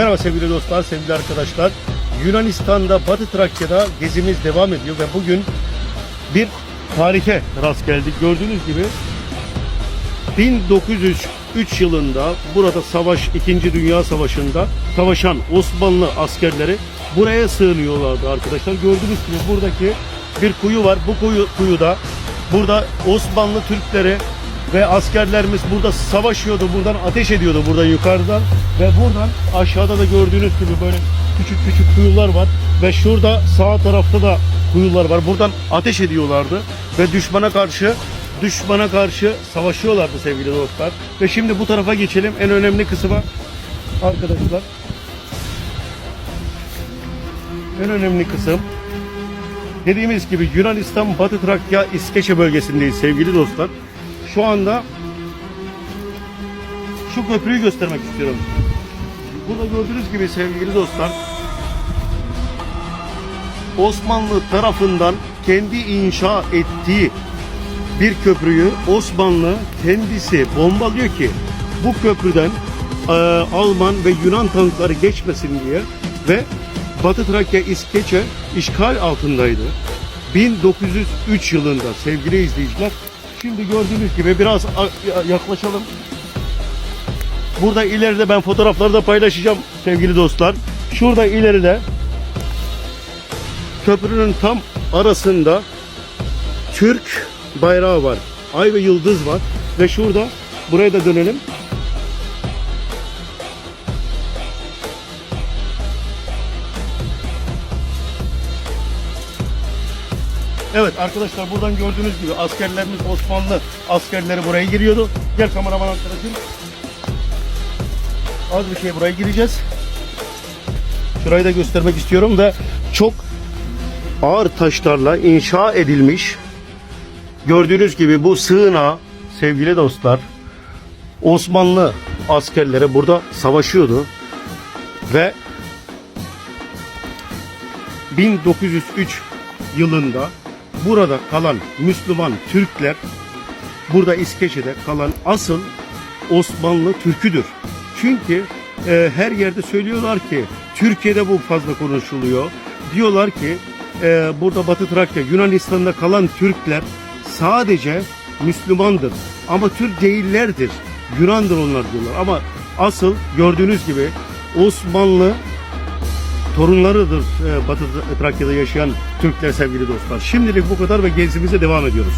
Merhaba sevgili dostlar, sevgili arkadaşlar. Yunanistan'da Batı Trakya'da gezimiz devam ediyor ve bugün bir tarihe rast geldik. Gördüğünüz gibi 1903 yılında burada savaş, 2. Dünya Savaşı'nda savaşan Osmanlı askerleri buraya sığınıyorlardı arkadaşlar. Gördüğünüz gibi buradaki bir kuyu var. Bu kuyu, kuyuda burada Osmanlı Türkleri ve askerlerimiz burada savaşıyordu. Buradan ateş ediyordu buradan yukarıdan ve buradan aşağıda da gördüğünüz gibi böyle küçük küçük kuyular var ve şurada sağ tarafta da kuyular var. Buradan ateş ediyorlardı ve düşmana karşı düşmana karşı savaşıyorlardı sevgili dostlar. Ve şimdi bu tarafa geçelim. En önemli kısma arkadaşlar. En önemli kısım dediğimiz gibi Yunanistan Batı Trakya İskeçe bölgesindeyiz sevgili dostlar. Şu anda şu köprüyü göstermek istiyorum. Burada gördüğünüz gibi sevgili dostlar Osmanlı tarafından kendi inşa ettiği bir köprüyü Osmanlı kendisi bombalıyor ki bu köprüden e, Alman ve Yunan tankları geçmesin diye ve Batı Trakya İskeçe işgal altındaydı. 1903 yılında sevgili izleyiciler. Şimdi gördüğünüz gibi biraz yaklaşalım. Burada ileride ben fotoğrafları da paylaşacağım sevgili dostlar. Şurada ileride köprünün tam arasında Türk bayrağı var. Ay ve yıldız var. Ve şurada buraya da dönelim. Evet arkadaşlar buradan gördüğünüz gibi askerlerimiz Osmanlı askerleri buraya giriyordu. Gel kameraman arkadaşım. Az bir şey buraya gireceğiz. Şurayı da göstermek istiyorum ve çok ağır taşlarla inşa edilmiş Gördüğünüz gibi bu sığınağı sevgili dostlar Osmanlı askerleri burada savaşıyordu ve 1903 yılında burada kalan Müslüman Türkler burada İskeçe'de kalan asıl Osmanlı Türküdür. Çünkü e, her yerde söylüyorlar ki Türkiye'de bu fazla konuşuluyor. Diyorlar ki e, burada Batı Trakya Yunanistan'da kalan Türkler sadece Müslümandır ama Türk değillerdir. Yunandır onlar diyorlar ama asıl gördüğünüz gibi Osmanlı torunlarıdır e, Batı Trakya'da yaşayan Türkler sevgili dostlar. Şimdilik bu kadar ve gezimize devam ediyoruz.